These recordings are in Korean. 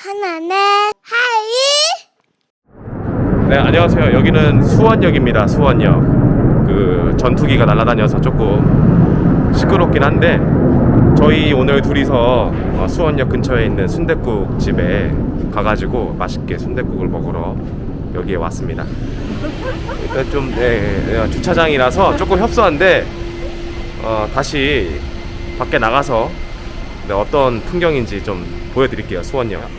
하나는 하이 네, 안녕하세요. 여기는 수원역입니다. 수원역. 그 전투기가 날아다녀서 조금 시끄럽긴 한데 저희 오늘 둘이서 어, 수원역 근처에 있는 순댓국 집에 가가지고 맛있게 순댓국을 먹으러 여기에 왔습니다. 일단 좀 네, 네, 주차장이라서 조금 협소한데 어, 다시 밖에 나가서 네, 어떤 풍경인지 좀 보여드릴게요. 수원역.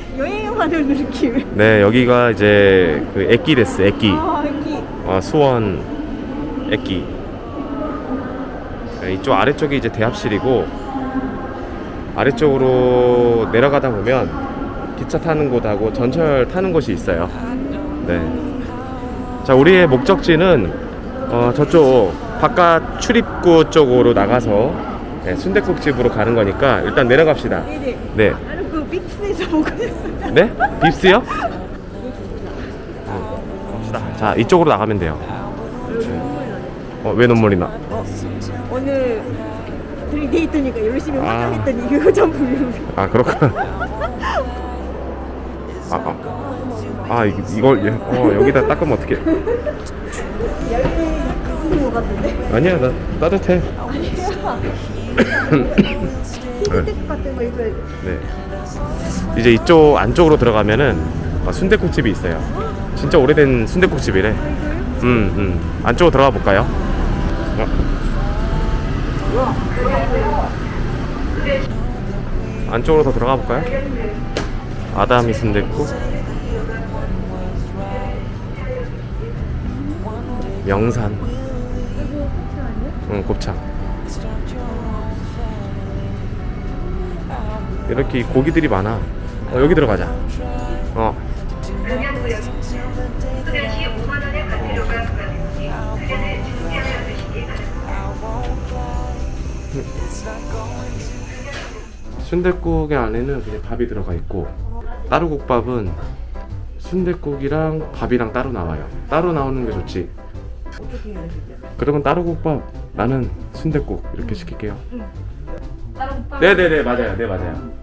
하는 느낌. 네, 여기가 이제 그 액기데스, 애기. 아, 여기. 아, 수원 애기. 네, 이쪽 아래쪽이 이제 대합실이고 아래쪽으로 내려가다 보면 기차 타는 곳하고 전철 타는 곳이 있어요. 네. 자, 우리의 목적지는 어, 저쪽 바깥 출입구 쪽으로 나가서 네, 순대국집으로 가는 거니까 일단 내려갑시다. 네. 네. 네. 그 네? 빕스요? 갑시다. 자, 이쪽으로 나가면 돼요. 어, 왜 눈물이 나? 오늘 둘이 데이트니까 열심히 아. 화장했더니 이거 좀 부르는 아, 그렇구나. 아, 아. 아, 이- 이걸, 예, 어, 여기다 닦으면 어떡해. 것 같은데. 아니야, 나 따뜻해. 흰색 같은 거 돼. 네. 이제 이쪽 안쪽으로 들어가면은 어, 순대국집이 있어요. 진짜 오래된 순대국집이래. 음, 음. 안쪽으로 들어가 볼까요? 어. 안쪽으로 더 들어가 볼까요? 아다미 순대국. 명산. 응, 곱창. 이렇게 고기들이 많아. 어, 여기 들어가자. 어. 순댓국의 안에는 그냥 밥이 들어가 있고 따로 국밥은 순댓국이랑 밥이랑 따로 나와요. 따로 나오는 게 좋지. 그러면 따로 국밥 나는 순댓국 이렇게 시킬게요. 네네네 맞아요. 네 맞아요.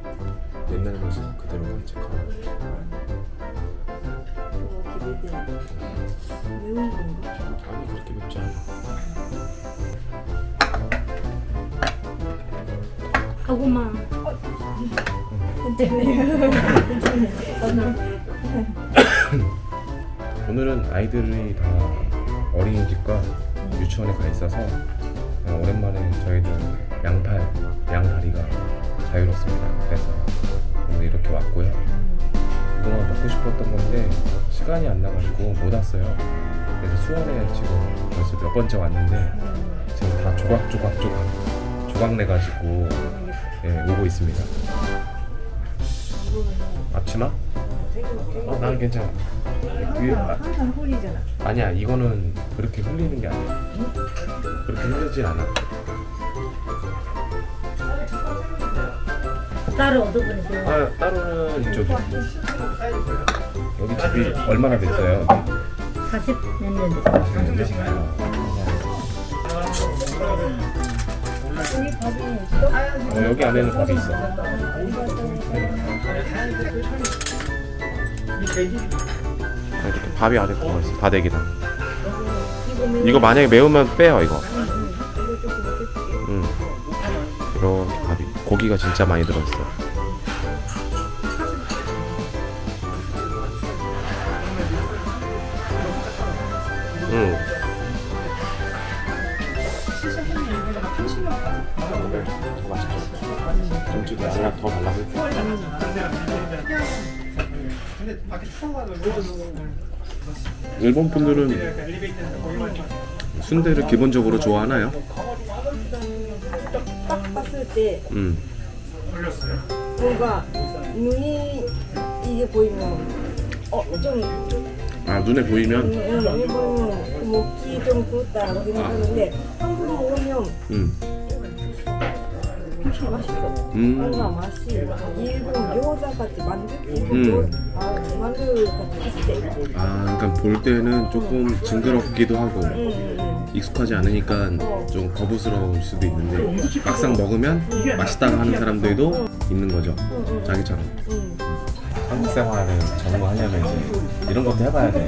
그대로 간직하고. 매운 건가? 아니 그렇게 맵지 않아. 하고만. 오늘은 아이들이 다 어린이집과 유치원에 가 있어서 오랜만에 저희들 양팔, 양다리가 자유롭습니다. 그래서 오늘 이렇게 왔고요. 그동안 먹고 싶었던 건데 시간이 안 나가지고 못 왔어요. 그래서 수원에 지금 벌써 몇 번째 왔는데 지금 다 조각조각 조각 조각 내가지고 예, 오고 있습니다. 앞치마? 어, 나는 괜찮아. 위에, 아, 항상 홀리잖아. 아니야 이거는 그렇게 흘리는 게 아니야 그렇게 흘리진 않아 따로 얻어보내세요. 아 따로는 이쪽이 여기 집이 얼마나 됐어요? 40 몇년 됐어. 어, 여기 안에는 밥이 있어 아, 이렇게 밥이 안에 들어가 있어 다대기다 이거 만약에 매우면 빼요 이거 고기가 진짜 많이 들어있어 음. 김치도 하나 더 발라볼게. 일본 분들은 순대를 기본적으로 좋아하나요? 딱 봤을 때 음. 뭔가 눈이 이게 보이면 어좀 아 눈에 보이면 눈이 보이면 그 먹기 좀 그렇다 생각하는데 한국에 오면 음. 맛있어. 음. 뭔가 맛이 일본餃子같이 만두 음. 아 만두 같이 비슷해. 아 그러니까 볼 때는 조금 징그럽기도 하고 응. 익숙하지 않으니까 좀 거부스러울 수도 있는데 막상 먹으면 맛있다고 하는 사람들도 있는 거죠. 자기처럼. 한국 생활을 적응하려면 이제 이런 것도 해봐야 돼.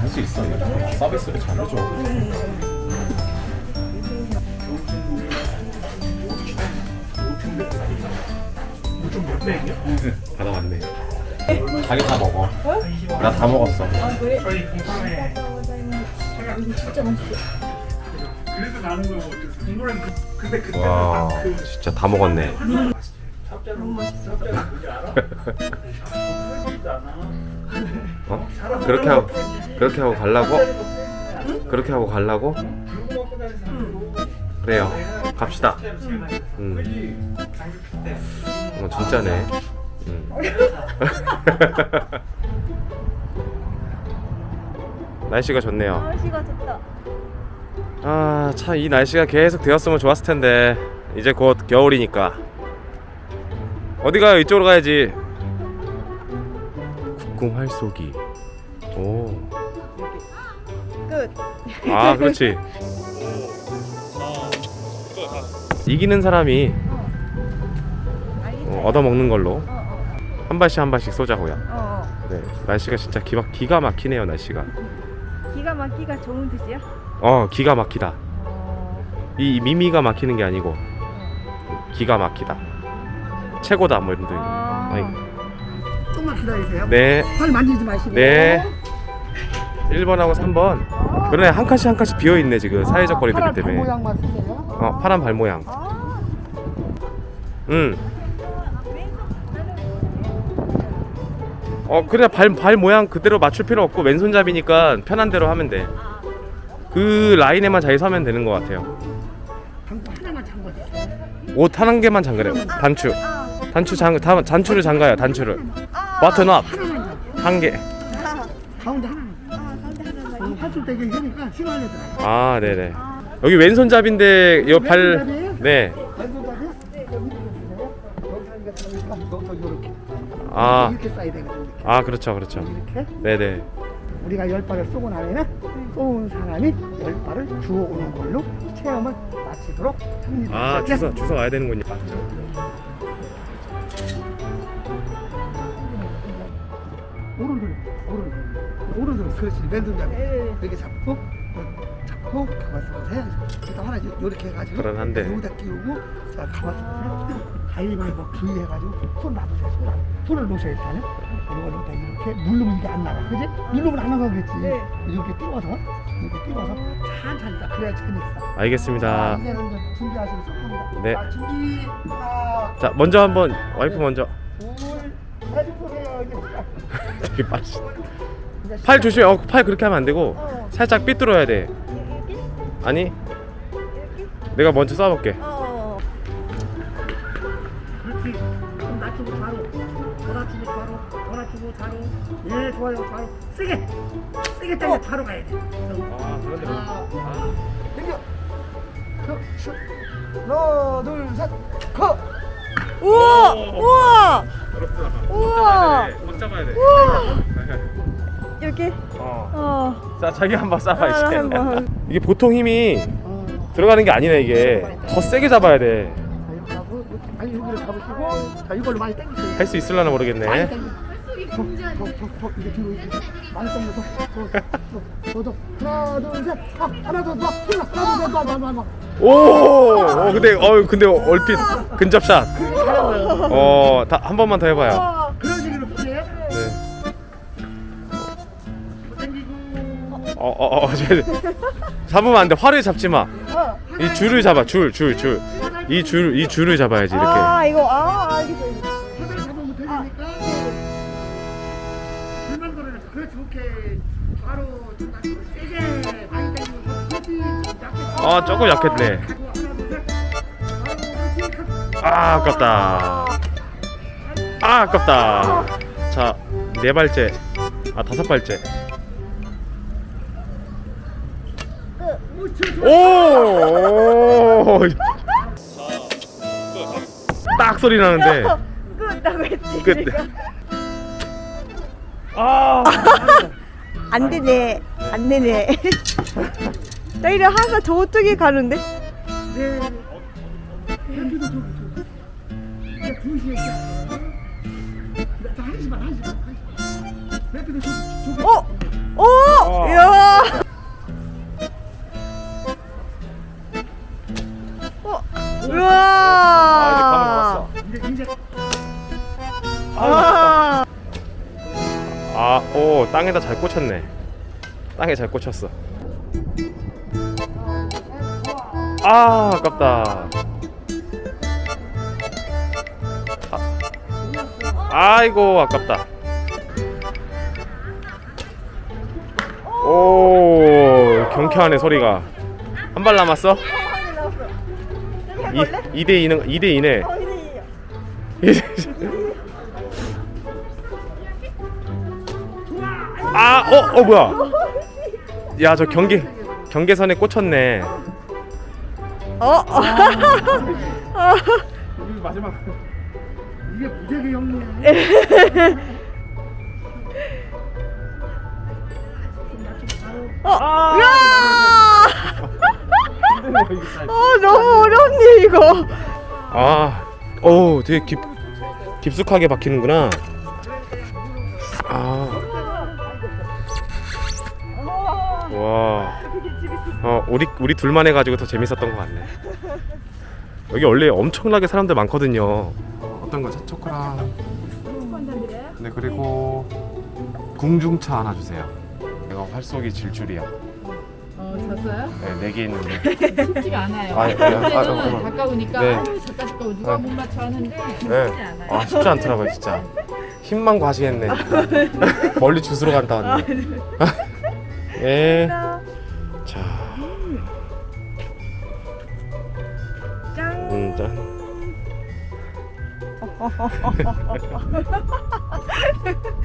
할 수 있어. 서비스를 잘 해줘. 받아왔네. 자기 다 먹어. 나 다 먹었어. 그래도 나는 거 어쩔 수 없어. 이거는 그, 근데 그때 와, 진짜 다 먹었네. 어? 그렇게 하고 그렇게 하고 갈라고? 그렇게 하고 갈라고? 그래요. 갑시다. 음. 어, 진짜네. 음. 날씨가 좋네요. 날씨가 좋다. 아, 참 이 날씨가 계속 되었으면 좋았을 텐데 이제 곧 겨울이니까 어디 가요? 이쪽으로 가야지. 국궁 활쏘기. 오. 끝. 아, 그렇지. 이기는 사람이 어, 얻어 먹는 걸로 한 발씩 한 발씩 쏘자고요. 어, 네, 날씨가 진짜 기가, 기가 막히네요, 날씨가. 기가 막히가 좋은 뜻이야? 어, 기가 막히다. 어. 이 미미가 막히는 게 아니고 기가 막히다. 최고다 뭐 이런 뜻. 아. 조금만 기다리세요. 네, 팔 만지지 마시고. 네. 1번하고 3번. 그러네 한 칸씩 한 칸씩 비어 있네 지금 사회적 거리두기 파란 발 때문에. 모양만 쓰세요. 어, 파란 발 모양. 아. 응. 어 그래 발, 발 모양 그대로 맞출 필요 없고 왼손잡이니까 편한 대로 하면 돼. 그 라인에만 잘 서면 되는 것 같아요. 방구 하나만 잠궈 주세요. 옷한 개만 잠그래요. 단추. 단추 장 단, 단추를 잠가요. 단추를. 버튼 업. 하나만 잠궈. 한 개. 가운데 하나 팔줄 때게 하니까 들어요. 아 네네. 여기 왼손잡인데 요 발 왼손잡이에요? 네. 왼손잡이? 여기. 여기 이렇게. 아. 이렇게 쌓야 되거든요. 이렇게. 아 그렇죠 그렇죠. 이렇게. 네네. 우리가 열 발을 쏘고 나면은 쏘은 사람이 열 발을 주워 오는 걸로 체험을 마치도록 합니다. 아 주소 와야 되는군요. 오른손, 그렇지, 왼손잡이 이렇게 잡고, 어, 잡고 가만있어 보세요. 일단 하나 요- 요렇게 해가지고 불안한데. 여기다 끼우고, 자 가만있어 보세요. 가위바위보 V 해가지고 손 놔두세요. 손 놔. 손을 놓으셔야 일단은. 이걸 여기다 이렇게 누르면 이게 안 나가, 그지? 누르면 안 나가겠지. 이렇게 띄워서, 이렇게 띄워서 천천히 딱 그래야 재밌어. 알겠습니다. 자, 이제는 이제 준비하시면 쏙합니다. 네. 자, 준비 하나, 자 먼저 한번 와이프 먼저. 둘, 셋, 보세요. 이제 빠르시. 이제 팔. 조심해. 어, 팔 그렇게 하면 안 되고 살짝 삐뚤어야 돼. 아니 내가 먼저 쏴볼게. 어. 그렇지. 좀 낮추고 바로. 더 낮추고 바로. 더 낮추고 바로. 예, 좋아요. 바로. 세게. 세게 당겨 바로 가야 돼. 아 그런데 아, 당겨. 컷, 슛. 하나, 둘, 셋. 컷. 우와! 우와! 어렵다. 우와! 못 잡아야 돼. 이 렇게? 어. 어. 자 자기 한번 쏴봐 아, 이제. 한번. 이게 보통 힘이 어. 들어가는 게 아니네 이게. 더 세게 잡아야 돼. 많이 여기를 잡으시고, 자, 이걸로 많이 당기세요. 할 수 있을라나 모르겠네. 당겨. 더, 더, 더, 더, 이제 뒤로 이렇게 많이 당겨서 더, 더, 더, 더, 하나, 둘, 셋, 아, 하나 더, 더, 하나, 하나, 더, 더, 더, 더, 더. 오, 어, 근데 어 근데 얼핏 근접샷. 어, 다 한 번만 더 해봐요. 어, 어, 어, 쟤- 잡으면 안 돼. 활을 잡지 마. 어. 이 줄을 잡아. 줄, 줄, 줄. 이 줄, 이 줄을 잡아야지 이렇게. 아, 이거 아, 알겠어. 알겠어. 잡으면 되니까. 불만 걸어서 그렇지, 오케이. 바로 좀 낮추고 세게 많이 당기고 그렇지, 약해. 아, 조금 약했네. 하나, 둘, 셋. 바로 그렇지, 아, 아깝다. 아, 아깝다. 자, 네 발째. 아, 다섯 발째. 오! 딱 소리 나는데. 끝나고 했지. 끝. 아! 안 되네. 안 되네. 나 이래 항상 저쪽에 가는데? 네. 여기도 저 어? 오! 와. 이야! 어? 아 이제 감을 우와! 잡았어 이제 이제 아, 아 오 땅에다 잘 꽂혔네 땅에 잘 꽂혔어 아 아깝다 아, 아이고 아깝다 오 경쾌하네 소리가 한 발 남았어? 이, 2대 2는 2대 2네 아, 어, 어 뭐야? 야, 저 경계 경계선에 꽂혔네. 어? 여기 마지막. 이게 무지개 형님. 어? 이야! 어, 너무 어렵네, 이거. 아, 오, 되게 깊 깊숙하게 박히는구나. 아, 와. 어, 우리 우리 둘만 해가지고 더 재밌었던 것 같네. 여기 원래 엄청나게 사람들 많거든요. 어떤 거? 초코랑. 네 그리고 궁중차 하나 주세요. 내가 활쏘기 질 줄이야. 어, 졌어요? 네, 네개 있는데. 쉽지가 않아요. 아, 아, 아, 아, 아, 그때는 아, 가까우니까 네. 아유 잠깐 잠깐 누가 네. 못 맞춰 하는데 쉽지 네. 않아요. 아 쉽지 않더라고요 진짜. 힘만 과시했네. 멀리 주스러 갔다 왔네. 예. 자, 짠. 음, 짠.